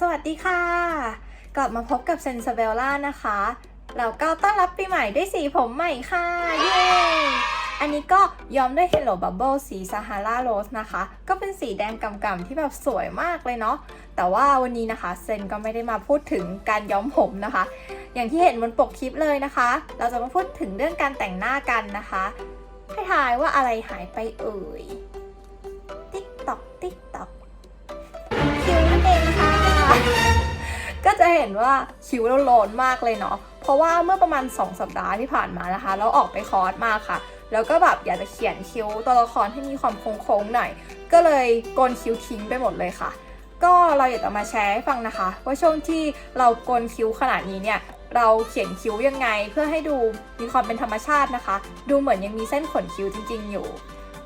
สวัสดีค่ะ กลับมาพบกับเซนซาเบลล่านะคะ แล้วก็ต้อนรับปีใหม่ด้วยสีผมใหม่ค่ะ เย้ อันนี้ก็ย้อมด้วย Hello Bubble สี Sahara Rose นะคะ ก็เป็นสีแดงกำๆที่แบบสวยมากเลยเนาะ แต่ว่าวันนี้นะคะเซนก็ไม่ได้มาพูดถึงการย้อมผมนะคะ อย่างที่เห็นบนปกคลิปเลยนะคะ เราจะมาพูดถึงเรื่องการแต่งหน้ากันนะคะให้ทายว่าอะไรหายไปเอ่ย เห็นว่าคิ้วเราโลนมากเลยเนาะ เพราะว่าเมื่อประมาณ 2 สัปดาห์ที่ผ่านมานะคะ เราออกไปคอร์สมาค่ะ แล้วก็แบบอยากจะเขียนคิ้วตัวละครให้มีความโค้งๆหน่อย ก็เลยโกนคิ้วทิ้งไปหมดเลยค่ะ ก็เราอยากจะมาแชร์ให้ฟังนะคะ ว่าช่วงที่เราโกนคิ้วขนาดนี้เนี่ยเราเขียนคิ้วยังไงเพื่อให้ดูมีความเป็นธรรมชาตินะคะ ดูเหมือนยังมีเส้นขนคิ้วจริง ๆ อยู่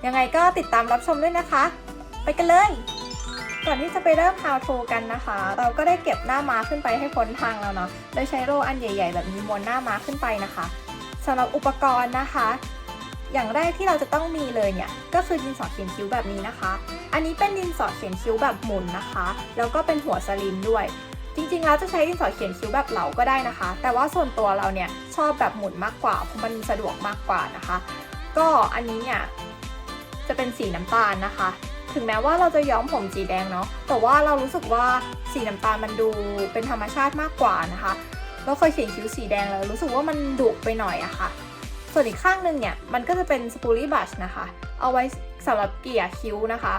ยังไงก็ติดตามรับชมด้วยนะคะ ไปกันเลย ก่อนที่จะไปเริ่ม how to กันนะคะ เราก็ได้เก็บหน้าม้าขึ้นไปให้พ้นทางแล้วเนาะ โดยใช้โรลอันใหญ่ๆ แบบนี้ม้วนหน้าม้าขึ้นไปนะคะสำหรับอุปกรณ์นะคะ อย่างแรกที่เราจะต้องมีเลยเนี่ย ก็คือดินสอเขียนคิ้วแบบนี้นะคะ อันนี้เป็นดินสอเขียนคิ้วแบบหมุนนะคะ แล้วก็เป็นหัวสลิมด้วยจริงๆ แล้วจะใช้ดินสอเขียนคิ้วแบบเหลาก็ได้นะคะ แต่ว่าส่วนตัวเราเนี่ยชอบแบบหมุนมากกว่าเพราะมันสะดวกมากกว่านะคะ ก็อันนี้เนี่ยจะเป็นสีน้ำตาลนะคะ ถึงแม้ว่าเราจะย้อมผมสีแดงเนาะแต่ว่าเรารู้สึกว่าสีน้ำตาลมันดูเป็นธรรมชาติมากกว่านะคะเราเคยเขียนคิ้วสีแดงแล้วรู้สึกว่ามันดุไปหน่อยอะค่ะ ส่วนอีกข้างหนึ่งเนี่ยมันก็จะเป็นสปูลี่บัชนะคะ เอาไว้สำหรับเกลี่ยคิ้วนะคะ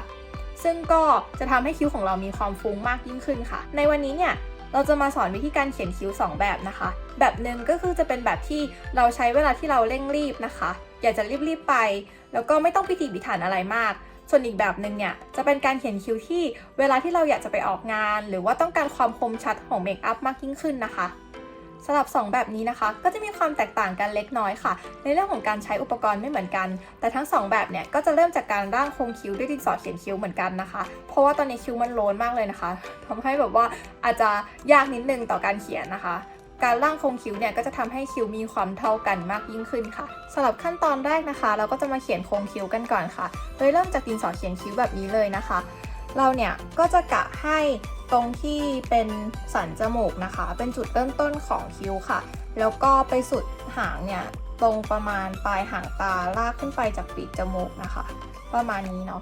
ซึ่งก็จะทำให้คิ้วของเรามีความฟุ้งมากยิ่งขึ้นค่ะ ในวันนี้เนี่ยเราจะมาสอนวิธีการเขียนคิ้ว 2 แบบนะคะ แบบหนึ่งก็คือจะเป็นแบบที่เราใช้เวลาที่เราเร่งรีบนะคะ อยากจะรีบๆไป แล้วก็ไม่ต้องพิถีพิถันอะไรมาก ส่วนอีกแบบหนึ่งเนี่ยจะเป็นการเขียนคิ้วที่เวลาที่เราอยากจะไปออกงาน หรือว่าต้องการความคมชัดของเมคอัพมากยิ่งขึ้นนะคะสำหรับ 2 แบบนี้นะคะ ก็จะมีความแตกต่างกันเล็กน้อยค่ะ ในเรื่องของการใช้อุปกรณ์ไม่เหมือนกัน แต่ทั้ง 2 แบบเนี่ยก็จะเริ่มจากการร่างโครงคิ้วด้วยดินสอเขียนคิ้วเหมือนกันนะคะ เพราะว่าตอนนี้คิ้วมันโลนมากเลยนะคะทำให้แบบว่าอาจจะยากนิดนึงต่อการเขียนนะคะ การร่างโครงคิ้วเนี่ยก็จะทำให้คิ้วมีความเท่ากันมากยิ่งขึ้นค่ะสำหรับขั้นตอนแรกนะคะ เราก็จะมาเขียนโครงคิ้วกันก่อนค่ะ โดยเริ่มจากดินสอเขียนคิ้วแบบนี้เลยนะคะ เราเนี่ยก็จะกะให้ตรงที่เป็นสันจมูกนะคะ เป็นจุดเริ่มต้นของคิ้วค่ะ แล้วก็ไปสุดหางเนี่ยตรงประมาณปลายหางตาลากขึ้นไปจากปีกจมูกนะคะ ประมาณนี้เนาะ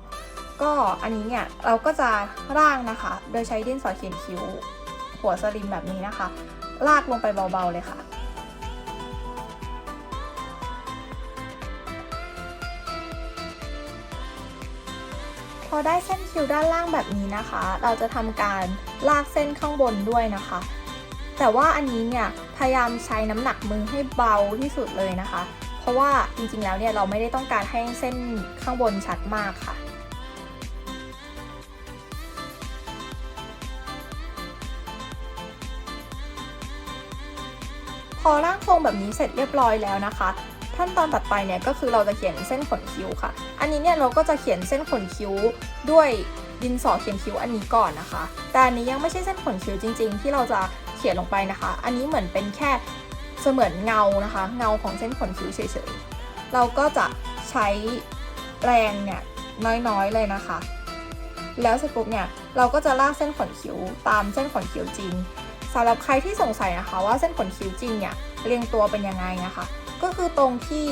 ก็อันนี้เนี่ยเราก็จะร่างนะคะ โดยใช้ดินสอเขียนคิ้ว หัวสลิมแบบนี้นะคะ ลากลงไปเบาๆเลยค่ะพอได้เส้นคิ้วด้านล่างแบบนี้นะคะ เราจะทำการลากเส้นข้างบนด้วยนะคะ แต่ว่าอันนี้เนี่ยพยายามใช้น้ำหนักมือให้เบาที่สุดเลยนะคะ เพราะว่าจริงๆแล้วเนี่ยเราไม่ได้ต้องการให้เส้นข้างบนชัดมากค่ะ อร่างโครงแบบนี้เสร็จเรียบร้อยแล้วนะคะ ขั้นตอนตัดไปเนี่ยก็คือเราจะเขียนเส้นขนคิ้วค่ะ อันนี้เนี่ยเราก็จะเขียนเส้นขนคิ้วด้วยดินสอเขียนคิ้วอันนี้ก่อนนะคะ แต่อันนี้ยังไม่ใช่เส้นขนคิ้วจริง ๆ ที่เราจะเขียนลงไปนะคะ อันนี้เหมือนเป็นแค่เสมือนเงานะคะ เงาของเส้นขนคิ้วเฉยๆ เราก็จะใช้แรงเนี่ยน้อยๆเลยนะคะ แล้วเสร็จปุ๊บเนี่ยเราก็จะลากเส้นขนคิ้วตามเส้นขนคิ้วจริง สำหรับใครที่สงสัยนะคะว่าเส้นขนคิ้วจริงเนี่ยเรียงตัวเป็นยังไงนะคะ ก็คือตรงที่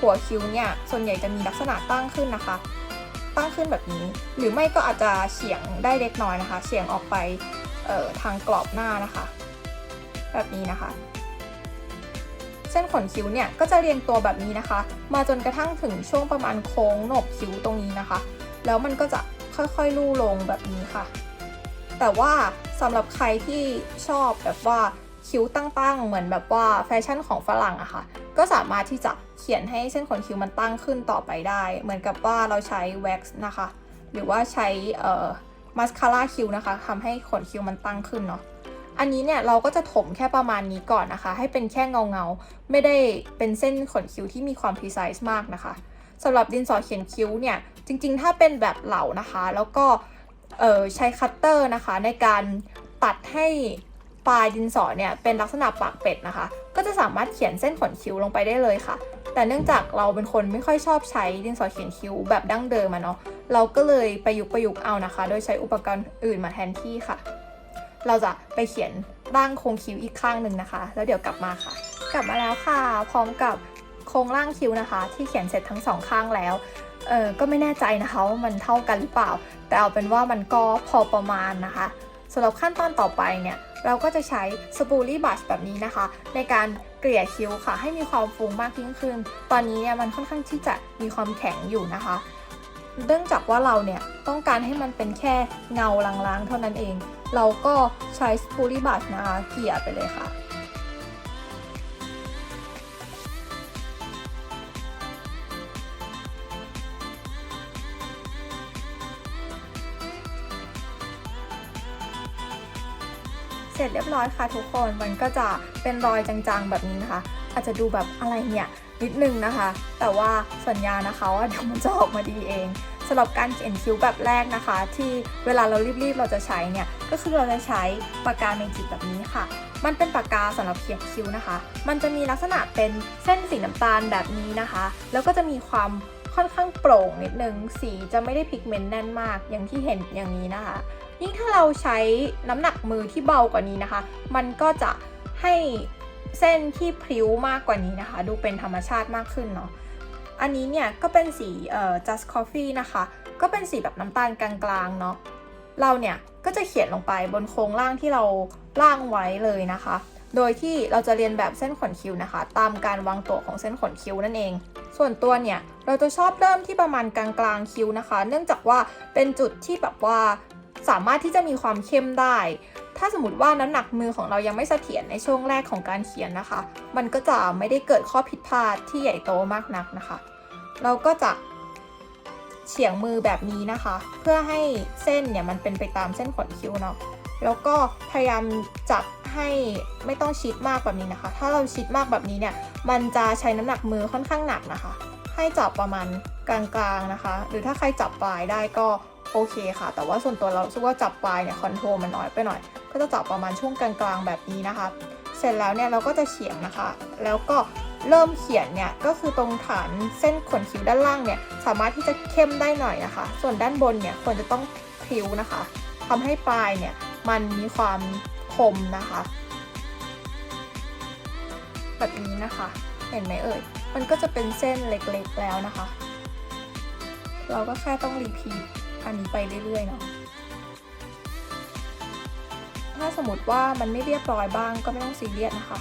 หัวคิ้วเนี่ยส่วนใหญ่จะมีลักษณะตั้งขึ้นนะคะ ตั้งขึ้นแบบนี้ หรือไม่ก็อาจจะเฉียงได้เล็กน้อยนะคะเฉียงออกไปออทางกรอบหน้านะคะ แบบนี้นะคะ เส้นขนคิ้วเนี่ยก็จะเรียงตัวแบบนี้นะคะ มาจนกระทั่งถึงช่วงประมาณโค้งโหนกคิ้วตรงนี้นะคะ แล้วมันก็จะค่อยๆลู่ลงแบบนี้ค่ะ แต่ว่า สำหรับใครที่ชอบแบบว่าคิ้วตั้งๆ เหมือนแบบว่าแฟชั่นของฝรั่งอะค่ะ ก็สามารถที่จะเขียนให้เส้นขนคิ้วมันตั้งขึ้นต่อไปได้ เหมือนกับว่าเราใช้แว็กซ์นะคะ หรือว่าใช้เอ่อมาสคาร่าคิ้วนะคะทำให้ขนคิ้วมันตั้งขึ้นเนาะ อันนี้เนี่ยเราก็จะถมแค่ประมาณนี้ก่อนนะคะ ให้เป็นแค่เงาเงาๆไม่ได้เป็นเส้นขนคิ้วที่มีความ precise มากนะคะสำหรับดินสอเขียนคิ้วเนี่ยจริงๆ ถ้าเป็นแบบเหลานะคะ แล้วก็ใช้คัตเตอร์นะคะในการ ตัดให้ปลายดินสอเนี่ยเป็นลักษณะปากเป็ดนะคะ ก็จะสามารถเขียนเส้นขนคิ้วลงไปได้เลยค่ะ แต่เนื่องจากเราเป็นคนไม่ค่อยชอบใช้ดินสอเขียนคิ้วแบบดั้งเดิมอะเนาะ เราก็เลยประยุกต์ประยุกต์เอานะคะ โดยใช้อุปกรณ์อื่นมาแทนที่ค่ะ เราจะไปเขียนร่างโครงคิ้วอีกข้างหนึ่งนะคะ แล้วเดี๋ยวกลับมาค่ะ กลับมาแล้วค่ะ พร้อมกับโครงร่างคิ้วนะคะ ที่เขียนเสร็จทั้งสองข้างแล้ว เออก็ไม่แน่ใจนะคะว่ามันเท่ากันหรือเปล่า แต่เอาเป็นว่ามันก็พอประมาณนะคะ สำหรับขั้นตอนต่อไปเนี่ยเราก็จะใช้สปูลี่บัชแบบนี้นะคะ ในการเกลี่ยคิ้วค่ะ ให้มีความฟูมากยิ่งขึ้น ตอนนี้เนี่ยมันค่อนข้างที่จะมีความแข็งอยู่นะคะเนื่องจากว่าเราเนี่ยต้องการให้มันเป็นแค่เงาลางๆ เท่านั้นเอง เราก็ใช้สปูลี่บัชนะคะเกลี่ยไปเลยค่ะ ร็จเรียบร้อยค่ะทุกคนมันก็จะเป็นรอยจางๆแบบนี้นะคะ อาจจะดูแบบอะไรเนี่ยนิดนึงนะคะ แต่ว่าสัญญานะคะว่าเดี๋ยวมันจะออกมาดีเองสำหรับการเขียนคิ้วแบบแรกนะคะ ที่เวลาเรารีบๆเราจะใช้เนี่ยก็คือเราจะใช้ปากกาเมจิกแบบนี้ค่ะ มันเป็นปากกาสำหรับเขียนคิ้วนะคะ มันจะมีลักษณะเป็นเส้นสีน้ำตาลแบบนี้นะคะ แล้วก็จะมีความค่อนข้างโปร่งนิดนึงสีจะไม่ได้พิกเมนต์แน่นมากอย่างที่เห็นอย่างนี้นะคะ ยิ่งถ้าเราใช้น้ำหนักมือที่เบากว่านี้นะคะ มันก็จะให้เส้นที่พริ้วมากกว่านี้นะคะ ดูเป็นธรรมชาติมากขึ้นเนาะอันนี้เนี่ยก็เป็นสีเอ่อ just coffee นะคะ ก็เป็นสีแบบน้ำตาลกลางๆเนาะเราเนี่ยก็จะเขียนลงไปบนโครงล่างที่เราล่างไว้เลยนะคะ โดยที่เราจะเรียนแบบเส้นขนคิ้วนะคะ ตามการวางตัวของเส้นขนคิ้วนั่นเอง ส่วนตัวเนี่ยเราจะชอบเริ่มที่ประมาณกลางๆคิ้วนะคะ เนื่องจากว่าเป็นจุดที่แบบว่า สามารถที่จะมีความเข้มได้ ถ้าสมมติว่าน้ำหนักมือของเรายังไม่เสถียรในช่วงแรกของการเขียนนะคะ มันก็จะไม่ได้เกิดข้อผิดพลาดที่ใหญ่โตมากนักนะคะ เราก็จะเฉียงมือแบบนี้นะคะ เพื่อให้เส้นเนี่ยมันเป็นไปตามเส้นขนคิ้วเนาะแล้วก็พยายามจับให้ไม่ต้องชิดมากแบบนี้นะคะ ถ้าเราชิดมากแบบนี้เนี่ย มันจะใช้น้ำหนักมือค่อนข้างหนักนะคะ ให้จับประมาณกลางๆนะคะ หรือถ้าใครจับปลายได้ก็ โอเคค่ะ แต่ว่าส่วนตัวเราคิดว่าจับปลายเนี่ยคอนโทรลมันน้อยไปหน่อย ก็จะจับประมาณช่วงกลางๆแบบนี้นะคะ เสร็จแล้วเนี่ยเราก็จะเฉียงนะคะ แล้วก็เริ่มเขียนเนี่ยก็คือตรงฐานเส้นขนคิ้วด้านล่างเนี่ยสามารถที่จะเข้มได้หน่อยนะคะ ส่วนด้านบนเนี่ยควรจะต้องพริ้วนะคะทำให้ปลายเนี่ยมันมีความคมนะคะ แบบนี้นะคะเห็นไหมเอ่ยมันก็จะเป็นเส้นเล็กๆแล้วนะคะ เราก็แค่ต้องรีพีท อันนี้ไปเรื่อยๆเนาะถ้าสมมติว่ามันไม่เรียบร้อยบ้างก็ไม่ต้องซีเรียสนะคะ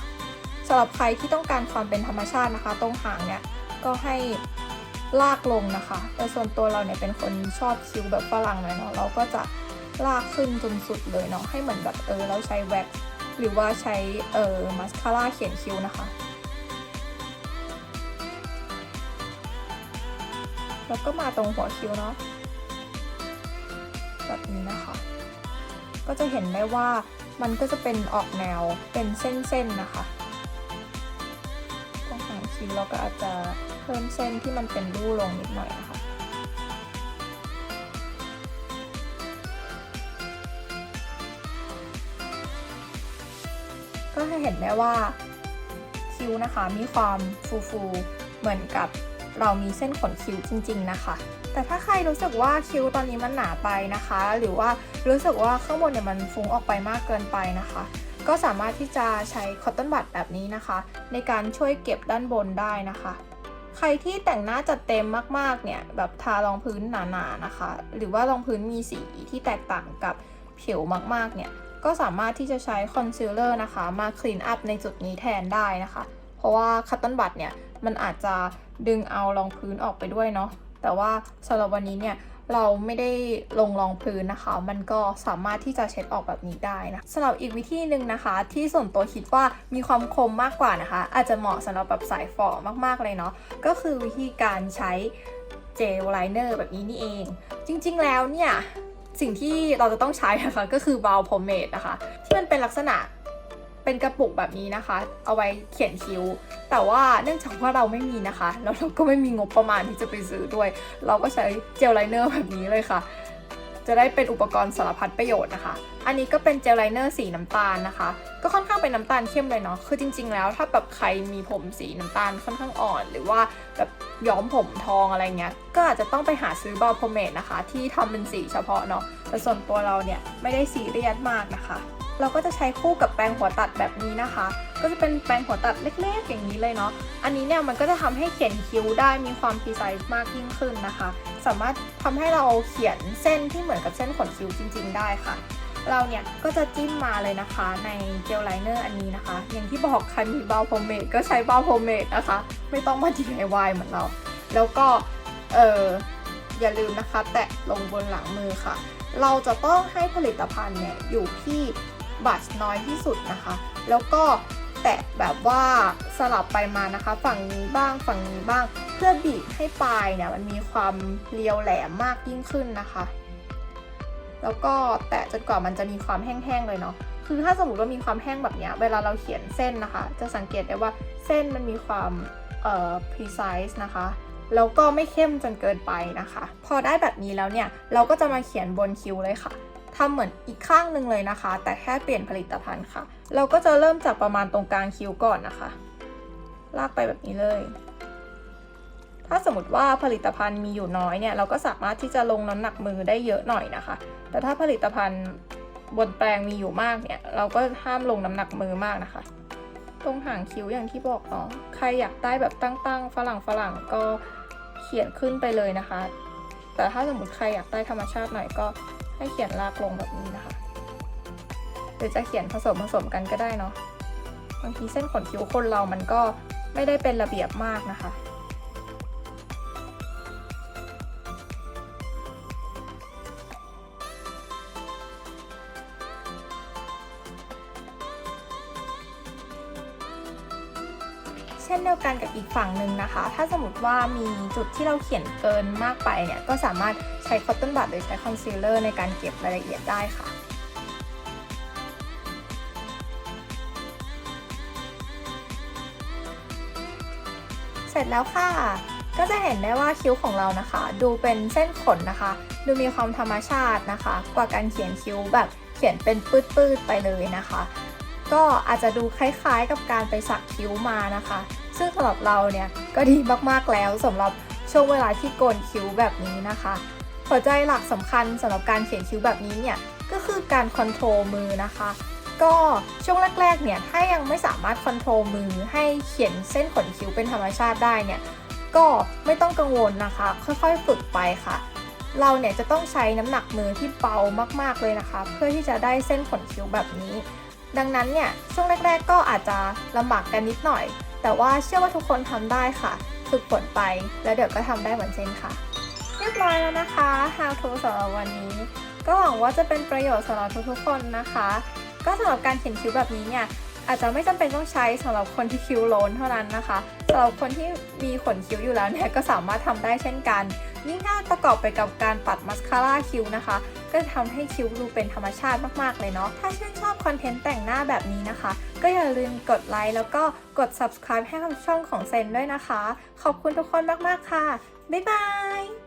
สำหรับใครที่ต้องการความเป็นธรรมชาตินะคะ ตรงหางเนี่ยก็ให้ลากลงนะคะ แต่ส่วนตัวเราเนี่ยเป็นคนชอบคิ้วแบบฝรั่งหน่อยเนาะเราก็จะลากขึ้นจนสุดเลยเนาะให้เหมือนแบบเออเราใช้แว็กซ์หรือว่าใช้เออมาสคาร่าเขียนคิ้วนะคะ แล้วก็มาตรงหัวคิ้วเนาะ แบบนี้นะคะ ก็จะเห็นได้ว่ามันก็จะเป็นออกแนวเป็นเส้นๆนะคะตรงหางคิ้วเราก็อาจจะเพิ่มเส้นที่มันเป็นรูลงนิดหน่อยนะคะก็จะเห็นได้ว่าคิ้วนะคะมีความฟูๆเหมือนกับเรามีเส้นขนคิ้วจริง ๆ นะคะ แต่ถ้าใครรู้สึกว่าคิ้วตอนนี้มันหนาไปนะคะ หรือว่ารู้สึกว่าข้างบนเนี่ยมันฟุ้งออกไปมากเกินไปนะคะ ก็สามารถที่จะใช้คอตตอนบัดแบบนี้นะคะ ในการช่วยเก็บด้านบนได้นะคะ ใครที่แต่งหน้าจัดเต็มมากๆเนี่ยแบบทารองพื้นหนาๆนะคะ หรือว่ารองพื้นมีสีที่แตกต่างกับผิวมากๆเนี่ยก็สามารถที่จะใช้คอนซีลเลอร์นะคะมาคลีนอัพในจุดนี้แทนได้นะคะ เพราะว่าคัตตันบัดเนี่ยมันอาจจะดึงเอารองพื้นออกไปด้วยเนาะ แต่ว่าสำหรับวันนี้เนี่ยเราไม่ได้ลงรองพื้นนะคะ มันก็สามารถที่จะเช็ดออกแบบนี้ได้นะสำหรับอีกวิธีหนึ่งนะคะ ที่ส่วนตัวคิดว่ามีความคมมากกว่านะคะ อาจจะเหมาะสำหรับแบบสายฝ่อมากๆเลยเนาะ ก็คือวิธีการใช้เจลไลเนอร์แบบนี้นี่เอง จริงๆแล้วเนี่ย สิ่งที่เราจะต้องใช้นะคะก็คือบาวพอเมดนะคะ ที่มันเป็นลักษณะ เป็นกระปุกแบบนี้นะคะ เอาไว้เขียนคิ้ว แต่ว่าเนื่องจากว่าเราไม่มีนะคะ แล้วเราก็ไม่มีงบประมาณที่จะไปซื้อด้วย เราก็ใช้เจลไลเนอร์แบบนี้เลยค่ะ จะได้เป็นอุปกรณ์สารพัดประโยชน์นะคะ อันนี้ก็เป็นเจลไลเนอร์สีน้ำตาลนะคะ ก็ค่อนข้างเป็นน้ำตาลเข้มเลยเนาะ คือจริง ๆ แล้วถ้าแบบใครมีผมสีน้ำตาลค่อนข้างอ่อน หรือว่าแบบย้อมผมทองอะไรเงี้ย ก็อาจจะต้องไปหาซื้อบาลพอมเมดนะคะ ที่ทำเป็นสีเฉพาะเนาะ แต่ส่วนตัวเราเนี่ยไม่ได้ซีเรียสมากนะคะ เราก็จะใช้คู่กับแปรงหัวตัดแบบนี้นะคะ ก็จะเป็นแปรงหัวตัดเล็กๆอย่างนี้เลยเนาะ อันนี้เนี่ยมันก็จะทำให้เขียนคิ้วได้มีความพรีไซส์มากยิ่งขึ้นนะคะ สามารถทำให้เราเขียนเส้นที่เหมือนกับเส้นขนคิ้วจริง ๆ ได้ค่ะ เราเนี่ยก็จะจิ้มมาเลยนะคะ ในเจลไลเนอร์อันนี้นะคะ อย่างที่บอกใครมีบาโพเมดก็ใช้บาโพเมดนะคะ ไม่ต้องมา DIY เหมือนเรา แล้วก็เอออย่าลืมนะคะ แตะลงบนหลังมือค่ะ เราจะต้องให้ผลิตภัณฑ์เนี่ยอยู่ที่ บัชน้อยที่สุดนะคะ แล้วก็แตะแบบว่าสลับไปมานะคะ ฝั่งนี้บ้างฝั่งนี้บ้าง เพื่อบีบให้ปลายเนี่ยมันมีความเรียวแหลมมากยิ่งขึ้นนะคะ แล้วก็แตะจนกว่ามันจะมีความแห้งๆเลยเนาะคือถ้าสมมติว่ามีความแห้งแบบนี้เวลาเราเขียนเส้นนะคะ จะสังเกตได้ว่าเส้นมันมีความเอ่อ precise นะคะแล้วก็ไม่เข้มจนเกินไปนะคะ พอได้แบบนี้แล้วเนี่ย เราก็จะมาเขียนบนคิ้วเลยค่ะ ทำเหมือนอีกข้างหนึ่งเลยนะคะ แต่แค่เปลี่ยนผลิตภัณฑ์ค่ะ เราก็จะเริ่มจากประมาณตรงกลางคิ้วก่อนนะคะ ลากไปแบบนี้เลย ถ้าสมมติว่าผลิตภัณฑ์มีอยู่น้อยเนี่ย เราก็สามารถที่จะลงน้ำหนักมือได้เยอะหน่อยนะคะ แต่ถ้าผลิตภัณฑ์บนแปรงมีอยู่มากเนี่ย เราก็ห้ามลงน้ำหนักมือมากนะคะ ตรงหางคิ้วอย่างที่บอกเนาะ ใครอยากได้แบบตั้งๆฝรั่งฝรั่งก็เขียนขึ้นไปเลยนะคะ แต่ถ้าสมมติใครอยากได้ธรรมชาติหน่อยก็ ให้เขียนลากลงแบบนี้นะคะ หรือจะเขียนผสมผสมกันก็ได้เนาะบางทีเส้นขนคิ้วคนเรามันก็ไม่ได้เป็นระเบียบมากนะคะ ฝั่งหนึ่งนะคะ ถ้าสมมติว่ามีจุดที่เราเขียนเกินมากไปเนี่ย ก็สามารถใช้คอตตอนบัดหรือใช้คอนซีลเลอร์ในการเก็บรายละเอียดได้ค่ะเสร็จแล้วค่ะ ก็จะเห็นได้ว่าคิ้วของเรานะคะ ดูเป็นเส้นขนนะคะ ดูมีความธรรมชาตินะคะ กว่าการเขียนคิ้วแบบเขียนเป็นปื้ดๆไปเลยนะคะ ก็อาจจะดูคล้ายๆกับการไปสักคิ้วมานะคะ ซึ่งสำหรับเราเนี่ยก็ดีมากๆแล้วสำหรับช่วงเวลาที่โกนคิ้วแบบนี้นะคะ หัวใจหลักสำคัญสำหรับการเขียนคิ้วแบบนี้เนี่ยก็คือการคอนโทรลมือนะคะ ก็ช่วงแรกๆเนี่ยถ้ายังไม่สามารถคอนโทรลมือให้เขียนเส้นขนคิ้วเป็นธรรมชาติได้เนี่ยก็ไม่ต้องกังวลนะคะ ค่อยๆฝึกไปค่ะ เราเนี่ยจะต้องใช้น้ำหนักมือที่เบามากๆเลยนะคะ เพื่อที่จะได้เส้นขนคิ้วแบบนี้ ดังนั้นเนี่ยช่วงแรก ๆ ก็อาจจะลำบากกันนิดหน่อย แต่ว่าเชื่อว่าทุกคนทำได้ค่ะ ฝึกฝนไป แล้วเดี๋ยวก็ทำได้เหมือนเซนค่ะ เรียบร้อยแล้วนะคะ How to สำหรับวันนี้ ก็หวังว่าจะเป็นประโยชน์สำหรับทุกๆคนนะคะ ก็สำหรับการเขียนคิ้วแบบนี้เนี่ยอาจจะไม่จำเป็นต้องใช้สำหรับคนที่คิ้วโลนเท่านั้นนะคะสำหรับคนที่มีขนคิ้วอยู่แล้วเนี่ยก็สามารถทำได้เช่นกันยิ่งถ้าประกอบไปกับการปัดมัสคาร่าคิ้วนะคะ ก็จะทำให้คิ้วดูเป็นธรรมชาติมากๆเลยเนาะถ้าชื่นชอบคอนเทนต์แต่งหน้าแบบนี้นะคะ ก็อย่าลืมกดไลค์แล้วก็กด subscribe ให้กับช่องของเซนด้วยนะคะ ขอบคุณทุกคนมาก ๆ ค่ะ บ๊ายบาย